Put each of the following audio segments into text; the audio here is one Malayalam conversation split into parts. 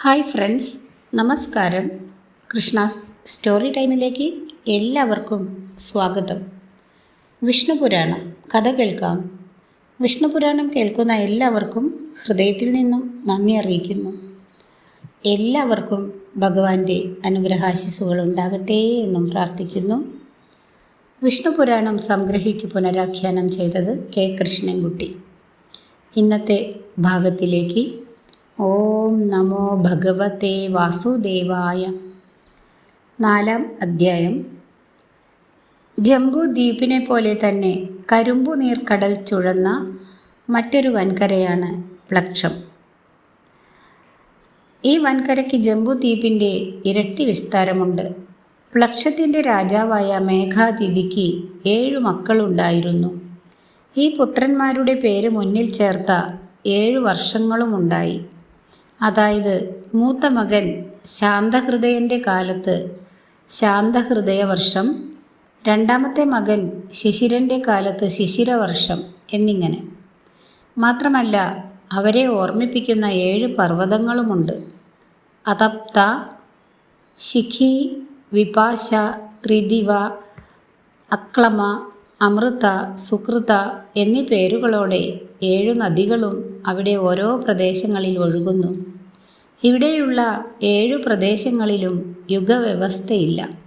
ഹായ് ഫ്രണ്ട്സ് നമസ്കാരം. കൃഷ്ണാസ് സ്റ്റോറി ടൈമിലേക്ക് എല്ലാവർക്കും സ്വാഗതം. വിഷ്ണുപുരാണം കഥ കേൾക്കാം. വിഷ്ണുപുരാണം കേൾക്കുന്ന എല്ലാവർക്കും ഹൃദയത്തിൽ നിന്നും നന്ദി അറിയിക്കുന്നു. എല്ലാവർക്കും ഭഗവാന്റെ അനുഗ്രഹാശിസുകൾ ഉണ്ടാകട്ടെ എന്നും പ്രാർത്ഥിക്കുന്നു. വിഷ്ണുപുരാണം സംഗ്രഹിച്ച് പുനരാഖ്യാനം ചെയ്തത് കെ കൃഷ്ണൻകുട്ടി. ഇന്നത്തെ ഭാഗത്തിലേക്ക് ഓം നമോ ഭഗവത്തെ വാസുദേവായ. നാലാം അധ്യായം. ജംബു ദ്വീപിനെ പോലെ തന്നെ കരിമ്പു നീർക്കടൽ ചുഴന്ന മറ്റൊരു വൻകരയാണ് പ്ലക്ഷം. ഈ വൻകരയ്ക്ക് ജംബു ദ്വീപിന്റെ ഇരട്ടി വിസ്താരമുണ്ട്. പ്ലക്ഷത്തിന്റെ രാജാവായ മേഘാതിഥിക്ക് ഏഴു മക്കളുണ്ടായിരുന്നു. ഈ പുത്രന്മാരുടെ പേര് മുന്നിൽ ചേർത്ത ഏഴു വർഷങ്ങളുമുണ്ടായി. അതായത് മൂത്ത മകൻ ശാന്തഹൃദയന്റെ കാലത്ത് ശാന്തഹൃദയ വർഷം രണ്ടാമത്തെ മകൻ ശിശിരന്റെ കാലത്ത് ശിശിരവർഷം എന്നിങ്ങനെ. മാത്രമല്ല അവരെ ഓർമ്മിപ്പിക്കുന്ന ഏഴ് പർവതങ്ങളുമുണ്ട്. അതപ്ത ശിഖി വിപാശ ത്രിദിവ അക്ലമ അമൃത സുകൃത എന്നീ പേരുകളോടെ ഏഴു നദികളും അവിടെ ഓരോ പ്രദേശങ്ങളിൽ ഒഴുകുന്നു. ഇവിടെയുള്ള ഏഴു പ്രദേശങ്ങളിലും യുഗവ്യവസ്ഥയില്ല.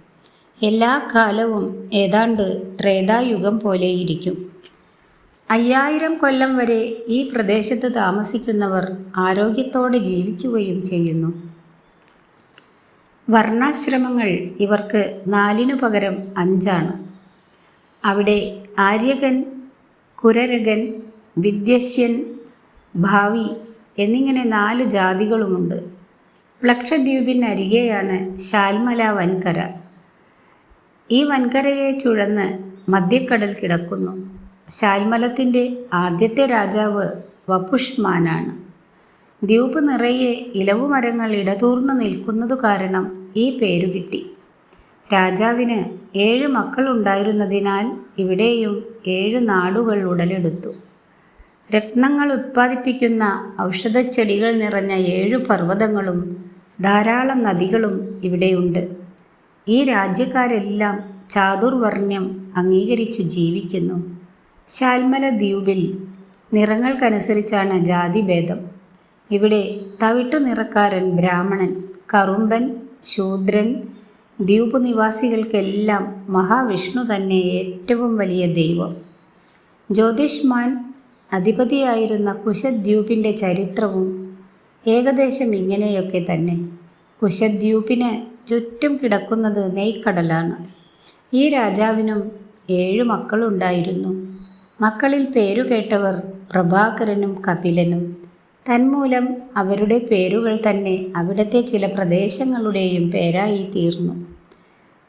എല്ലാ കാലവും ഏതാണ്ട് ത്രേതായുഗം പോലെയിരിക്കും. അയ്യായിരം കൊല്ലം വരെ ഈ പ്രദേശത്ത് താമസിക്കുന്നവർ ആരോഗ്യത്തോടെ ജീവിക്കുകയും ചെയ്യുന്നു. വർണാശ്രമങ്ങൾ ഇവർക്ക് നാലിനു പകരം അഞ്ചാണ്. അവിടെ ആര്യകൻ കുരരകൻ വിദ്യശ്യൻ ഭാവി എന്നിങ്ങനെ നാല് ജാതികളുമുണ്ട്. പ്ലക്ഷദ്വീപിനരികെയാണ് ശാൽമല വൻകര. ഈ വൻകരയെ ചുഴന്ന് മധ്യക്കടൽ കിടക്കുന്നു. ശാൽമലത്തിന്റെ ആദ്യത്തെ രാജാവ് വപുഷ്മാനാണ്. ദ്വീപ് നിറയെ ഇലവുമരങ്ങൾ ഇടതൂർന്നു നിൽക്കുന്നതു കാരണം ഈ പേരു കിട്ടി. രാജാവിന് ഏഴ് മക്കളുണ്ടായിരുന്നതിനാൽ ഇവിടെയും ഏഴ് നാടുകൾ ഉടലെടുത്തു. രത്നങ്ങൾ ഉത്പാദിപ്പിക്കുന്ന ഔഷധച്ചെടികൾ നിറഞ്ഞ ഏഴു പർവതങ്ങളും ധാരാളം നദികളും ഇവിടെയുണ്ട്. ഈ രാജ്യക്കാരെല്ലാം ചാതുർവർണ്യം അംഗീകരിച്ചു ജീവിക്കുന്നു. ശാൽമല ദ്വീപിൽ നിറങ്ങൾക്കനുസരിച്ചാണ് ജാതിഭേദം. ഇവിടെ തവിട്ടു നിറക്കാരൻ ബ്രാഹ്മണൻ കറുമ്പൻ ശൂദ്രൻ ദ്വീപ് നിവാസികൾക്കെല്ലാം മഹാവിഷ്ണു തന്നെ ഏറ്റവും വലിയ ദൈവം. ജ്യോതിഷ്മാൻ അധിപതിയായിരുന്ന കുശദ്വീപിന്റെ ചരിത്രവും ഏകദേശം ഇങ്ങനെയൊക്കെ തന്നെ. കുശദ്വീപിന് ചുറ്റും കിടക്കുന്നത് നെയ്ക്കടലാണ്. ഈ രാജാവിനും ഏഴു മക്കളുണ്ടായിരുന്നു. മക്കളിൽ പേരുകേട്ടവർ പ്രഭാകരനും കപിലനും. തന്മൂലം അവരുടെ പേരുകൾ തന്നെ അവിടുത്തെ ചില പ്രദേശങ്ങളുടെയും പേരായി തീർന്നു.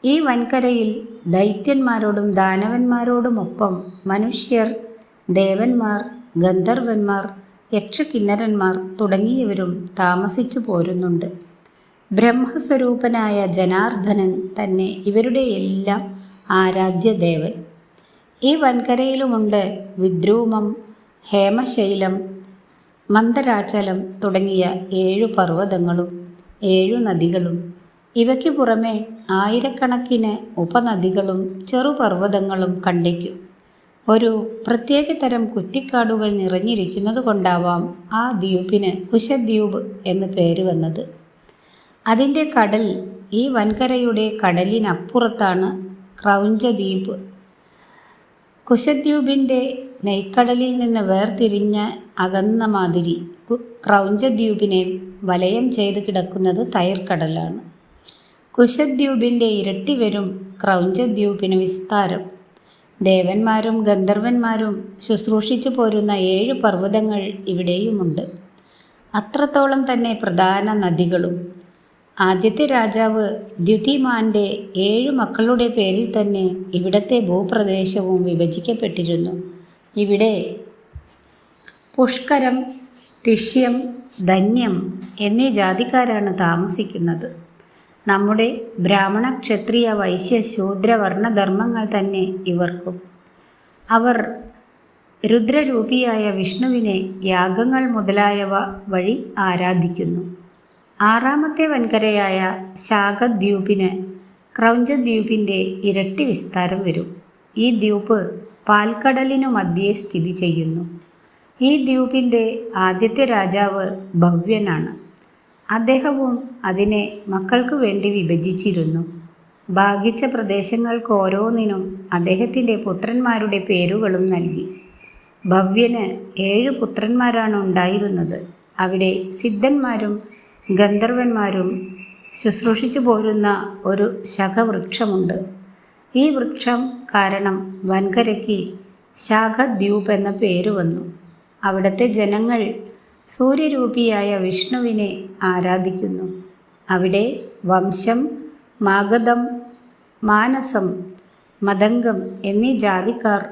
ഈ വൻകരയിൽ ദൈത്യന്മാരോടും ദാനവന്മാരോടുമൊപ്പം മനുഷ്യർ ദേവന്മാർ ഗന്ധർവന്മാർ യക്ഷകിന്നരന്മാർ തുടങ്ങിയവരും താമസിച്ചു പോരുന്നുണ്ട്. ബ്രഹ്മസ്വരൂപനായ ജനാർദ്ദനൻ തന്നെ ഇവരുടെ എല്ലാം ആരാധ്യ ദേവൻ ഈ വൻകരയിലുമുണ്ട് വിദ്രൂമം ഹേമശൈലം മന്ദരാചലം തുടങ്ങിയ ഏഴു പർവതങ്ങളും ഏഴു നദികളും. ഇവയ്ക്ക് പുറമെ ആയിരക്കണക്കിന് ഉപനദികളും ചെറുപർവതങ്ങളും കണ്ടേക്കും. ഒരു പ്രത്യേകതരം കുറ്റിക്കാടുകൾ നിറഞ്ഞിരിക്കുന്നത് കൊണ്ടാവാം ആ ദ്വീപിന് കുശദ്വീപ് എന്ന് പേര് വന്നത്. അതിന്റെ കടൽ ഈ വൻകരയുടെ കടലിനപ്പുറത്താണ് ക്രൗഞ്ചദ്വീപ്. കുശദ്വീപിന്റെ നെയ്ക്കടലിൽ നിന്ന് വേർതിരിഞ്ഞ അകന്ന മാതിരി ക്രൗഞ്ചദ്വീപിനെ വലയം ചെയ്ത് കിടക്കുന്നത് തൈർക്കടലാണ് കുശദ്വീപിന്റെ ഇരട്ടി വരും ക്രൗഞ്ചദ്വീപിന് വിസ്താരം. ദേവന്മാരും ഗന്ധർവന്മാരും ശുശ്രൂഷിച്ചു പോരുന്ന ഏഴ് പർവതങ്ങൾ ഇവിടെയുമുണ്ട്. അത്രത്തോളം തന്നെ പ്രധാന നദികളും. ആദ്യത്തെ രാജാവ് ദ്യുതിമാന്റെ ഏഴ് മക്കളുടെ പേരിൽ തന്നെ ഇവിടത്തെ ഭൂപ്രദേശവും വിഭജിക്കപ്പെട്ടിരുന്നു. ഇവിടെ പുഷ്കരം തിഷ്യം ധന്യം എന്നീ ജാതിക്കാരാണ് താമസിക്കുന്നത്. നമ്മുടെ ബ്രാഹ്മണ ക്ഷത്രിയ വൈശ്യ ശൂദ്ര വർണധർമ്മങ്ങൾ തന്നെ ഇവർക്കും. അവർ രുദ്രരൂപിയായ വിഷ്ണുവിനെ യാഗങ്ങൾ മുതലായവ വഴി ആരാധിക്കുന്നു. ആറാമത്തെ വൻകരയായ ശാഖദ്വീപിന് ക്രൗഞ്ചദ്വീപിന്റെ ഇരട്ടി വിസ്താരം വരും. ഈ ദ്വീപ് പാൽക്കടലിനു മധ്യേ സ്ഥിതി ചെയ്യുന്നു. ഈ ദ്വീപിന്റെ ആദ്യത്തെ രാജാവ് ഭവ്യനാണ്. അദ്ദേഹവും അതിനെ മക്കൾക്കു വേണ്ടി വിഭജിച്ചിരുന്നു. ഭാഗിച്ച പ്രദേശങ്ങൾക്ക് ഓരോന്നിനും അദ്ദേഹത്തിന്റെ പുത്രന്മാരുടെ പേരുകളും നൽകി. ഭവ്യന് ഏഴ് പുത്രന്മാരാണ് ഉണ്ടായിരുന്നത്. അവിടെ സിദ്ധന്മാരും ഗന്ധർവന്മാരും ശുശ്രൂഷിച്ചു പോരുന്ന ഒരു ശഖവൃക്ഷമുണ്ട് ഈ വൃക്ഷം കാരണം വൻകരയ്ക്ക് ശാഖദ്വീപ് എന്ന പേര് വന്നു. അവിടുത്തെ ജനങ്ങൾ സൂര്യരൂപിയായ വിഷ്ണുവിനെ ആരാധിക്കുന്നു. അവിടെ വംശം മാഗധം മാനസം മതംഗം എന്നീ ജാതിക്കാർ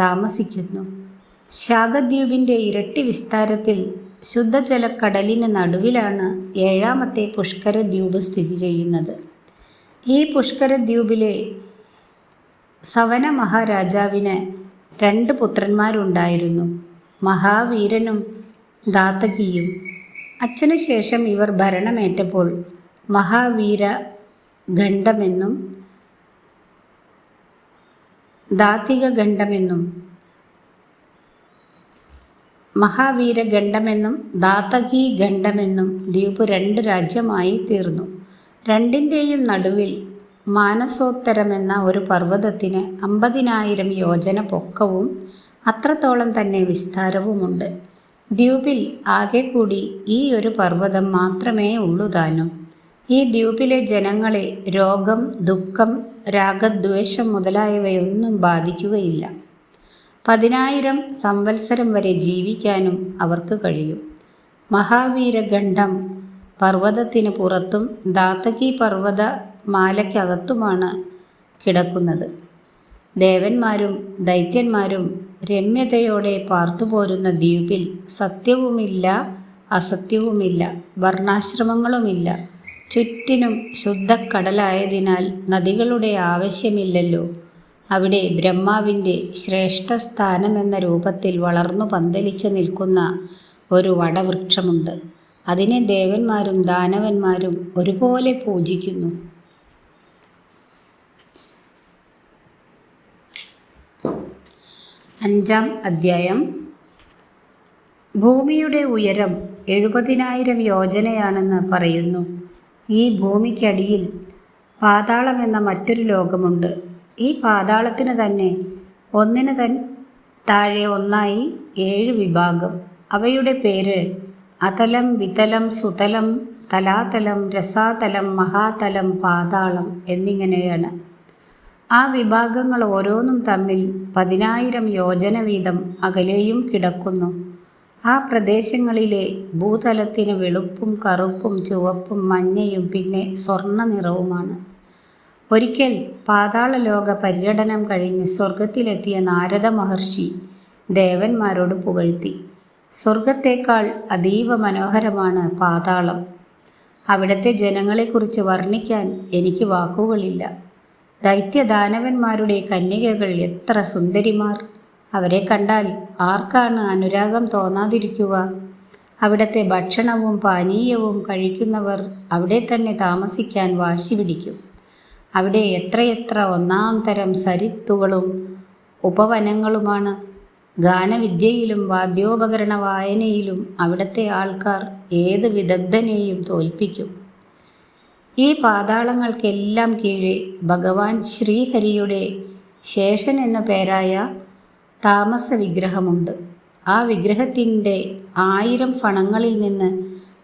താമസിക്കുന്നു. ശാഖദ്വീപിന്റെ ഇരട്ടി വിസ്താരത്തിൽ ശുദ്ധജലക്കടലിന് നടുവിലാണ് ഏഴാമത്തെ പുഷ്കര ദ്വീപ് സ്ഥിതി ചെയ്യുന്നത്. ഈ പുഷ്കര ദ്വീപിലെ സവന മഹാരാജാവിന് രണ്ട് പുത്രന്മാരുണ്ടായിരുന്നു. മഹാവീരനും ദാതകിയും അച്ഛനു ശേഷം ഇവർ ഭരണമേറ്റപ്പോൾ മഹാവീര ഖണ്ഡമെന്നും ദാത്തിക ഖണ്ഡമെന്നും മഹാവീര ഖണ്ഡമെന്നും ദാത്തകി ഖണ്ഡമെന്നും ദ്വീപ് രണ്ട് രാജ്യമായി തീർന്നു. രണ്ടിന്റെയും നടുവിൽ മാനസോത്തരമെന്ന ഒരു പർവതത്തിന് അമ്പതിനായിരം യോജന പൊക്കവും അത്രത്തോളം തന്നെ വിസ്താരവുമുണ്ട്. ദ്വീപിൽ ആകെ കൂടി ഈ ഒരു പർവതം മാത്രമേ ഉള്ളൂ താനും. ഈ ദ്വീപിലെ ജനങ്ങളെ രോഗം ദുഃഖം രാഗദ്വേഷം മുതലായവയൊന്നും ബാധിക്കുകയില്ല. പതിനായിരം സംവത്സരം വരെ ജീവിക്കാനും അവർക്ക് കഴിയും. മഹാവീരഖണ്ഡം പർവതത്തിന് പുറത്തും ദാത്തകി പർവത മാലയ്ക്കകത്തുമാണ് കിടക്കുന്നത്. ദേവന്മാരും ദൈത്യന്മാരും രമ്യതയോടെ പാർത്തുപോരുന്ന ദ്വീപിൽ സത്യവുമില്ല അസത്യവുമില്ല വർണാശ്രമങ്ങളുമില്ല. ചുറ്റിനും ശുദ്ധക്കടലായതിനാൽ നദികളുടെ ആവശ്യമില്ലല്ലോ. അവിടെ ബ്രഹ്മാവിന്റെ ശ്രേഷ്ഠസ്ഥാനമെന്ന രൂപത്തിൽ വളർന്നു പന്തലിച്ച് നിൽക്കുന്ന ഒരു വടവൃക്ഷമുണ്ട്. അതിനെ ദേവന്മാരും ദാനവന്മാരും ഒരുപോലെ പൂജിക്കുന്നു. അഞ്ചാം അധ്യായം. ഭൂമിയുടെ ഉയരം എഴുപതിനായിരം യോജനയാണെന്ന് പറയുന്നു. ഈ ഭൂമിക്കടിയിൽ പാതാളം എന്ന മറ്റൊരു ലോകമുണ്ട്. ഈ പാതാളത്തിന് തന്നെ ഒന്നിന് തൻ താഴെ ഒന്നായി ഏഴ് വിഭാഗം. അവയുടെ പേര് അതലം വിതലം സുതലം തലാതലം രസാതലം മഹാതലം പാതാളം എന്നിങ്ങനെയാണ്. ആ വിഭാഗങ്ങൾ ഓരോന്നും തമ്മിൽ പതിനായിരം യോജന വീതം അകലെയും കിടക്കുന്നു. ആ പ്രദേശങ്ങളിലെ ഭൂതലത്തിന് വെളുപ്പും കറുപ്പും ചുവപ്പും മഞ്ഞയും പിന്നെ സ്വർണ നിറവുമാണ് ഒരിക്കൽ പാതാളലോക പര്യടനം കഴിഞ്ഞ് സ്വർഗത്തിലെത്തിയ നാരദ മഹർഷി ദേവന്മാരോട് പുകഴ്ത്തി. സ്വർഗത്തേക്കാൾ അതീവ മനോഹരമാണ് പാതാളം. അവിടുത്തെ ജനങ്ങളെക്കുറിച്ച് വർണിക്കാൻ എനിക്ക് വാക്കുകളില്ല. ദൈത്യദാനവന്മാരുടെ കന്യകകൾ എത്ര സുന്ദരിമാർ. അവരെ കണ്ടാൽ ആർക്കാണ് അനുരാഗം തോന്നാതിരിക്കുക. അവിടുത്തെ ഭക്ഷണവും പാനീയവും കഴിക്കുന്നവർ അവിടെ തന്നെ താമസിക്കാൻ വാശി പിടിക്കും. അവിടെ എത്രയെത്ര ഒന്നാം തരം സരിത്തുകളും ഉപവനങ്ങളുമാണ്. ഗാനവിദ്യയിലും വാദ്യോപകരണ വായനയിലും അവിടുത്തെ ആൾക്കാർ ഏത് വിദഗ്ധനെയും തോൽപ്പിക്കും. ഈ പാതാളങ്ങൾക്കെല്ലാം കീഴെ ഭഗവാൻ ശ്രീഹരിയുടെ ശേഷൻ എന്ന പേരായ താമസ വിഗ്രഹമുണ്ട് ആ വിഗ്രഹത്തിന്റെ ആയിരം ഫണങ്ങളിൽ നിന്ന്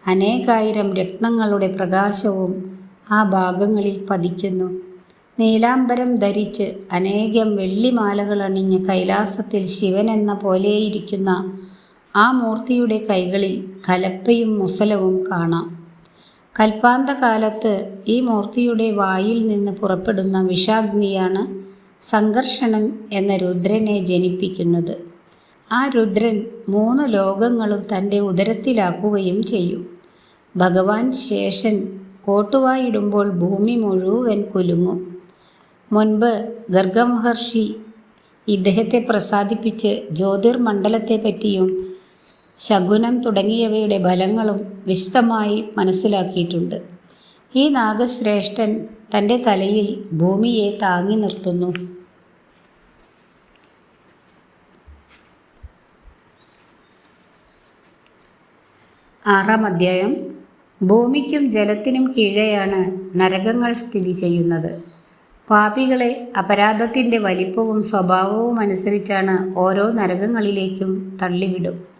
അനേകായിരം രത്നങ്ങളുടെ പ്രകാശവും ആ ഭാഗങ്ങളിൽ പതിക്കുന്നു. നീലാംബരം ധരിച്ച് അനേകം വെള്ളിമാലകൾ അണിഞ്ഞ് കൈലാസത്തിൽ ശിവൻ എന്ന പോലെയിരിക്കുന്ന ആ മൂർത്തിയുടെ കൈകളിൽ കലപ്പയും മുസലവും കാണാം. കൽപ്പാന്തകാലത്ത് ഈ മൂർത്തിയുടെ വായിൽ നിന്ന് പുറപ്പെടുന്ന വിഷാഗ്നിയാണ് സംഘർഷണൻ എന്ന രുദ്രനെ ജനിപ്പിക്കുന്നത്. ആ രുദ്രൻ മൂന്ന് ലോകങ്ങളും തന്റെ ഉദരത്തിലാക്കുകയും ചെയ്യും. ഭഗവാൻ ശേഷൻ കോട്ടുവായിടുമ്പോൾ ഭൂമി മുഴുവൻ കുലുങ്ങും. മുൻപ് ഗർഗമഹർഷി ഇദ്ദേഹത്തെ പ്രസാദിപ്പിച്ച് ജ്യോതിർമണ്ഡലത്തെപ്പറ്റിയും ശകുനം തുടങ്ങിയവയുടെ ഫലങ്ങളും വിശദമായി മനസ്സിലാക്കിയിട്ടുണ്ട്. ഈ നാഗശ്രേഷ്ഠൻ തന്റെ തലയിൽ ഭൂമിയെ താങ്ങി നിർത്തുന്നു. ആറാം അധ്യായം. ഭൂമിക്കും ജലത്തിനും കീഴെയാണ് നരകങ്ങൾ സ്ഥിതി ചെയ്യുന്നത്. പാപികളെ അപരാധത്തിന്റെ വലിപ്പവും സ്വഭാവവും അനുസരിച്ചാണ് ഓരോ നരകങ്ങളിലേക്കും തള്ളിവിടും.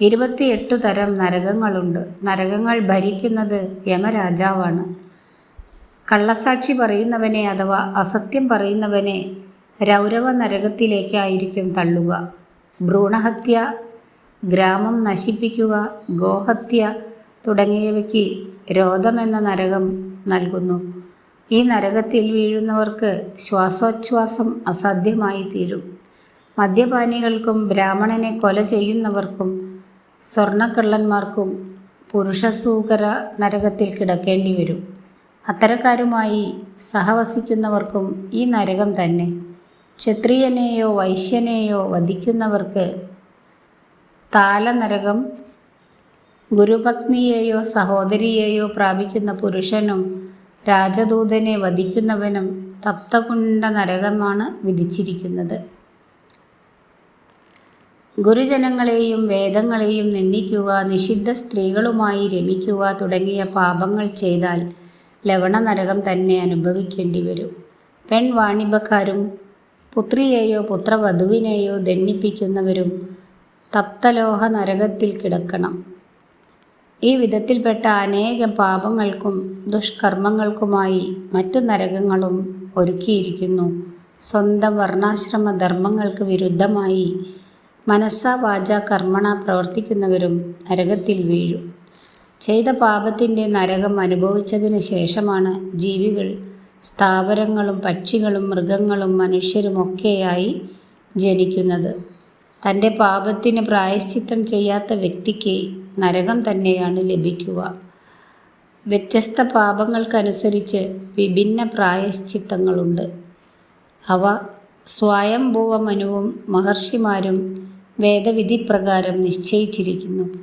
ഇരുപത്തിയെട്ട് തരം നരകങ്ങളുണ്ട്. നരകങ്ങൾ ഭരിക്കുന്നത് യമരാജാവാണ്. കള്ളസാക്ഷി പറയുന്നവനെ അഥവാ അസത്യം പറയുന്നവനെ രൗരവ നരകത്തിലേക്കായിരിക്കും തള്ളുക. ഭ്രൂണഹത്യ ഗ്രാമം നശിപ്പിക്കുക ഗോഹത്യ തുടങ്ങിയവയ്ക്ക് രോധമെന്ന നരകം നൽകുന്നു. ഈ നരകത്തിൽ വീഴുന്നവർക്ക് ശ്വാസോച്ഛ്വാസം അസാധ്യമായി തീരും മദ്യപാനികൾക്കും ബ്രാഹ്മണനെ കൊല ചെയ്യുന്നവർക്കും സ്വർണക്കള്ളന്മാർക്കും പുരുഷസൂകര നരകത്തിൽ കിടക്കേണ്ടി വരും. അത്തരക്കാരുമായി സഹവസിക്കുന്നവർക്കും ഈ നരകം തന്നെ. ക്ഷത്രിയനെയോ വൈശ്യനെയോ വധിക്കുന്നവർക്ക് താലനരകം ഗുരുപത്നിയെയോ സഹോദരിയെയോ പ്രാപിക്കുന്ന പുരുഷനും രാജദൂതനെ വധിക്കുന്നവനും തപ്തകുണ്ട നരകമാണ് വിധിച്ചിരിക്കുന്നത്. ഗുരുജനങ്ങളെയും വേദങ്ങളെയും നിന്ദിക്കുക നിഷിദ്ധ സ്ത്രീകളുമായി രമിക്കുക തുടങ്ങിയ പാപങ്ങൾ ചെയ്താൽ ലവണനരകം തന്നെ അനുഭവിക്കേണ്ടി വരും. പെൺവാണിഭക്കാരും പുത്രിയെയോ പുത്രവധുവിനെയോ ദണ്ണിപ്പിക്കുന്നവരും തപ്തലോഹ നരകത്തിൽ കിടക്കണം. ഈ വിധത്തിൽപ്പെട്ട അനേകം പാപങ്ങൾക്കും ദുഷ്കർമ്മങ്ങൾക്കുമായി മറ്റു നരകങ്ങളും ഒരുക്കിയിരിക്കുന്നു. സ്വന്തം വർണാശ്രമ ധർമ്മങ്ങൾക്ക് വിരുദ്ധമായി മനസ്സാ വാച കർമ്മണ പ്രവർത്തിക്കുന്നവരും നരകത്തിൽ വീഴും. ചെയ്ത പാപത്തിന്റെ നരകം അനുഭവിച്ചതിന് ശേഷമാണ് ജീവികൾ സ്ഥാവരങ്ങളും പക്ഷികളും മൃഗങ്ങളും മനുഷ്യരുമൊക്കെയായി ജനിക്കുന്നത്. തന്റെ പാപത്തിന് പ്രായശ്ചിത്തം ചെയ്യാത്ത വ്യക്തിക്ക് നരകം തന്നെയാണ് ലഭിക്കുക. വ്യത്യസ്ത പാപങ്ങൾക്കനുസരിച്ച് വിഭിന്ന പ്രായശ്ചിത്തങ്ങളുണ്ട്. അവ സ്വയംഭൂവമനുവും മഹർഷിമാരും വേദവിധി പ്രകാരം നിശ്ചയിച്ചിരിക്കുന്നു.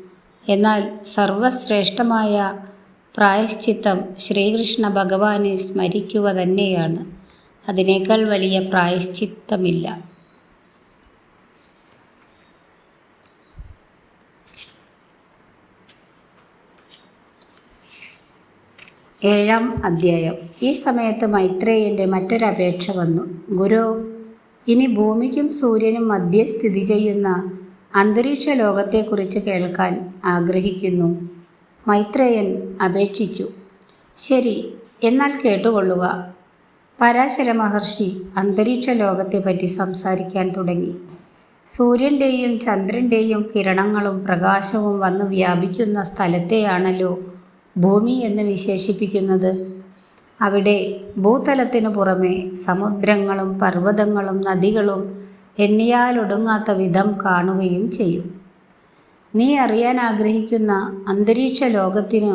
എന്നാൽ സർവശ്രേഷ്ഠമായ പ്രായശ്ചിത്തം ശ്രീകൃഷ്ണ ഭഗവാനെ സ്മരിക്കുക തന്നെയാണ്. അതിനേക്കാൾ വലിയ പ്രായശ്ചിത്തമില്ല. ഏഴാം അധ്യായം. ഈ സമയത്ത് മൈത്രേയന്റെ മറ്റൊരപേക്ഷ വന്നു. ഗുരു ഇനി ഭൂമിക്കും സൂര്യനും മധ്യേ സ്ഥിതി ചെയ്യുന്ന അന്തരീക്ഷ ലോകത്തെക്കുറിച്ച് കേൾക്കാൻ ആഗ്രഹിക്കുന്നു. മൈത്രേയൻ അപേക്ഷിച്ചു. ശരി എന്നാൽ കേട്ടുകൊള്ളുക. പരാശര മഹർഷി അന്തരീക്ഷ ലോകത്തെപ്പറ്റി സംസാരിക്കാൻ തുടങ്ങി. സൂര്യന്റെയും ചന്ദ്രന്റെയും കിരണങ്ങളും പ്രകാശവും വന്ന് വ്യാപിക്കുന്ന സ്ഥലത്തെയാണല്ലോ ഭൂമി എന്ന് വിശേഷിപ്പിക്കുന്നത്. അവിടെ ഭൂതലത്തിനു പുറമെ സമുദ്രങ്ങളും പർവതങ്ങളും നദികളും എണ്ണിയാലൊടുങ്ങാത്ത വിധം കാണുകയും ചെയ്യും. നീ അറിയാൻ ആഗ്രഹിക്കുന്ന അന്തരീക്ഷ ലോകത്തിന്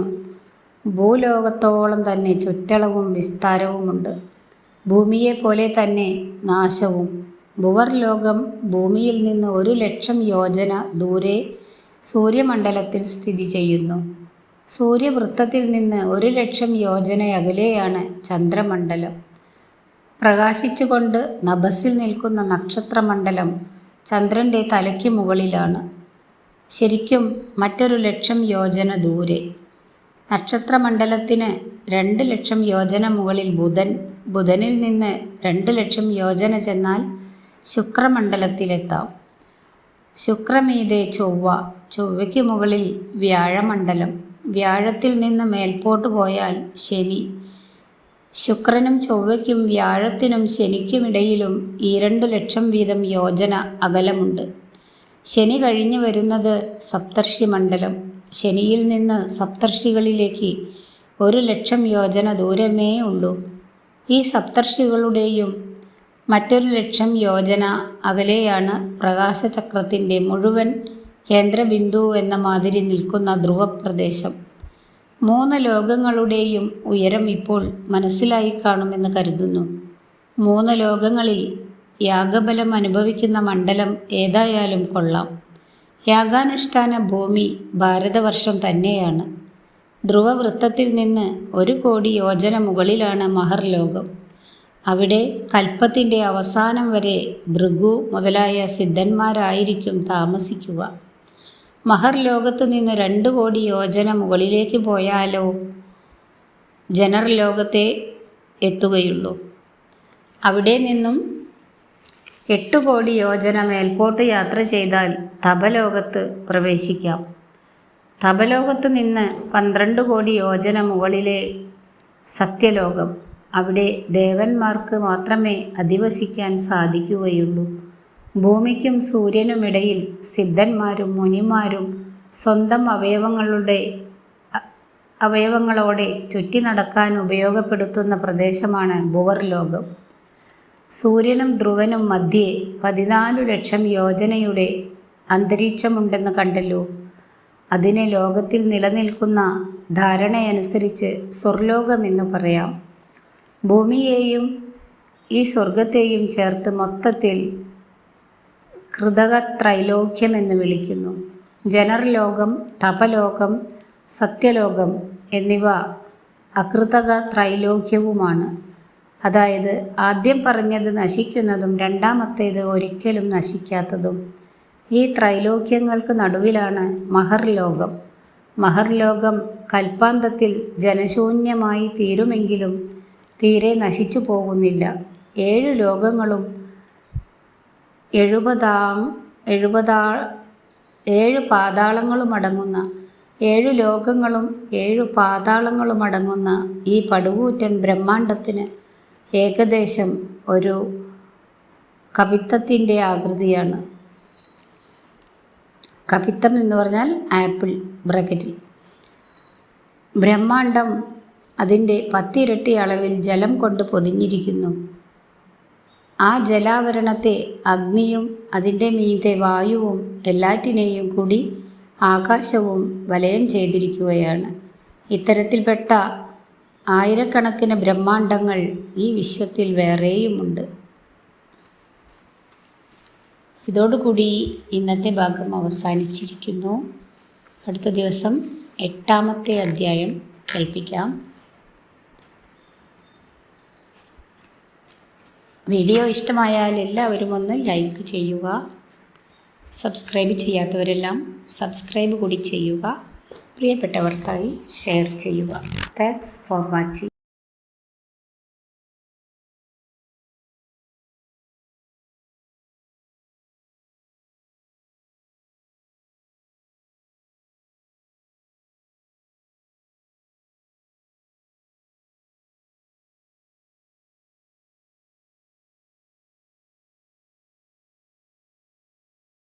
ഭൂലോകത്തോളം തന്നെ ചുറ്റളവും വിസ്താരവുമുണ്ട്. ഭൂമിയെ പോലെ തന്നെ നാശവും. ഭുവർ ലോകം ഭൂമിയിൽ നിന്ന് ഒരു ലക്ഷം യോജന ദൂരെ സൂര്യമണ്ഡലത്തിൽ സ്ഥിതി ചെയ്യുന്നു. സൂര്യവൃത്തത്തിൽ നിന്ന് ഒരു ലക്ഷം യോജന അകലെയാണ് ചന്ദ്രമണ്ഡലം. പ്രകാശിച്ചുകൊണ്ട് നഭസിൽ നിൽക്കുന്ന നക്ഷത്രമണ്ഡലം ചന്ദ്രന്റെ തലയ്ക്ക് മുകളിലാണ്. ശരിക്കും മറ്റൊരു ലക്ഷം യോജന ദൂരെ. നക്ഷത്രമണ്ഡലത്തിന് രണ്ട് ലക്ഷം യോജന മുകളിൽ ബുധൻ ബുധനിൽ നിന്ന് രണ്ട് ലക്ഷം യോജന ചെന്നാൽ ശുക്രമണ്ഡലത്തിലെത്താം. ശുക്രമീതെ ചൊവ്വ ചൊവ്വയ്ക്ക് മുകളിൽ വ്യാഴമണ്ഡലം. വ്യാഴത്തിൽ നിന്ന് മേൽപോട്ട് പോയാൽ ശനി. ശുക്രനും ചൊവ്വയ്ക്കും വ്യാഴത്തിനും ശനിക്കുമിടയിലും ഈ രണ്ടു ലക്ഷം വീതം യോജന അകലമുണ്ട്. ശനി കഴിഞ്ഞു വരുന്നത് സപ്തർഷി മണ്ഡലം. ശനിയിൽ നിന്ന് സപ്തർഷികളിലേക്ക് ഒരു ലക്ഷം യോജന ദൂരമേ ഉള്ളൂ. ഈ സപ്തർഷികളുടെയും മറ്റൊരു ലക്ഷം യോജന അകലെയാണ് പ്രകാശചക്രത്തിന്റെ മുഴുവൻ കേന്ദ്രബിന്ദു എന്ന മാതിരി നിൽക്കുന്ന ധ്രുവപ്രദേശം. മൂന്ന് ലോകങ്ങളുടെയും ഉയരം ഇപ്പോൾ മനസ്സിലായി കാണുമെന്ന് കരുതുന്നു. മൂന്ന് ലോകങ്ങളിൽ യാഗബലം അനുഭവിക്കുന്ന മണ്ഡലം ഏതായാലും കൊള്ളാം. യാഗാനുഷ്ഠാന ഭൂമി ഭാരതവർഷം തന്നെയാണ്. ധ്രുവവൃത്തത്തിൽ നിന്ന് ഒരു കോടി യോജന മുകളിലാണ് മഹർലോകം അവിടെ കൽപ്പത്തിന്റെ അവസാനം വരെ ഭൃഗു മുതലായ സിദ്ധന്മാരായിരിക്കും താമസിക്കുക. മഹർലോകത്ത് നിന്ന് രണ്ട് കോടി യോജന മുകളിലേക്ക് പോയാലോ? ജനർ ലോകത്തെ എത്തുകയുള്ളൂ. അവിടെ നിന്നും എട്ട് കോടി യോജന മേൽപോട്ട് യാത്ര ചെയ്താൽ തപലോകത്ത് പ്രവേശിക്കാം. തപലോകത്ത് നിന്ന് പന്ത്രണ്ട് കോടി യോജന മുകളിലെ സത്യലോകം അവിടെ ദേവന്മാർക്ക് മാത്രമേ അധിവസിക്കാൻ സാധിക്കുകയുള്ളൂ. ഭൂമിക്കും സൂര്യനുമിടയിൽ സിദ്ധന്മാരും മുനിമാരും സ്വന്തം അവയവങ്ങളുടെ അവയവങ്ങളോടെ ചുറ്റി നടക്കാൻ ഉപയോഗപ്പെടുത്തുന്ന പ്രദേശമാണ് ഭുവർലോകം. സൂര്യനും ധ്രുവനും മധ്യേ പതിനാലു ലക്ഷം യോജനയുടെ അന്തരീക്ഷമുണ്ടെന്ന് കണ്ടല്ലോ. അതിനെ ലോകത്തിൽ നിലനിൽക്കുന്ന ധാരണയനുസരിച്ച് സ്വർലോകമെന്ന് പറയാം. ഭൂമിയെയും ഈ സ്വർഗത്തെയും ചേർത്ത് മൊത്തത്തിൽ കൃതക ത്രൈലോക്യം എന്ന് വിളിക്കുന്നു. ജനർലോകം തപലോകം സത്യലോകം എന്നിവ അകൃതക ത്രൈലോക്യവുമാണ് അതായത് ആദ്യം പറഞ്ഞത് നശിക്കുന്നതും രണ്ടാമത്തേത് ഒരിക്കലും നശിക്കാത്തതും. ഈ ത്രൈലോക്യങ്ങൾക്ക് നടുവിലാണ് മഹർലോകം. മഹർലോകം കൽപ്പാന്തത്തിൽ ജനശൂന്യമായി തീരുമെങ്കിലും തീരെ നശിച്ചു പോകുന്നില്ല. ഏഴ് ലോകങ്ങളും എഴുപതാം എഴുപതാ ഏഴ് പാതാളങ്ങളും അടങ്ങുന്ന ഏഴ് ലോകങ്ങളും ഏഴ് പാതാളങ്ങളും അടങ്ങുന്ന ഈ പടുകൂറ്റൻ ബ്രഹ്മാണ്ടത്തിന് ഏകദേശം ഒരു കവിത്തത്തിന്റെ ആകൃതിയാണ്. കവിത്തം എന്ന് പറഞ്ഞാൽ ആപ്പിൾ ബ്രക്കറ്റിൽ. ബ്രഹ്മാണ്ടം അതിന്റെ പത്തിരട്ടി അളവിൽ ജലം കൊണ്ട് പൊതിഞ്ഞിരിക്കുന്നു. ആ ജലാവരണത്തെ അഗ്നിയും അതിന്റെ മീതെ വായുവും എല്ലാറ്റിനെയും കൂടി ആകാശവും വലയം ചെയ്തിരിക്കുകയാണ്. ഇത്തരത്തിൽപ്പെട്ട ആയിരക്കണക്കിന് ബ്രഹ്മാണ്ടങ്ങൾ ഈ വിശ്വത്തിൽ വേറെയുമുണ്ട്. ഇതോടുകൂടി ഇന്നത്തെ ഭാഗം അവസാനിച്ചിരിക്കുന്നു. അടുത്ത ദിവസം എട്ടാമത്തെ അധ്യായം കേൾപ്പിക്കാം. വീഡിയോ ഇഷ്ടമായാൽ എല്ലാവരും ഒന്ന് ലൈക്ക് ചെയ്യുക. സബ്സ്ക്രൈബ് ചെയ്യാത്തവരെല്ലാം സബ്സ്ക്രൈബ് കൂടി ചെയ്യുക. പ്രിയപ്പെട്ടവർക്കായി ഷെയർ ചെയ്യുക. Thanks for watching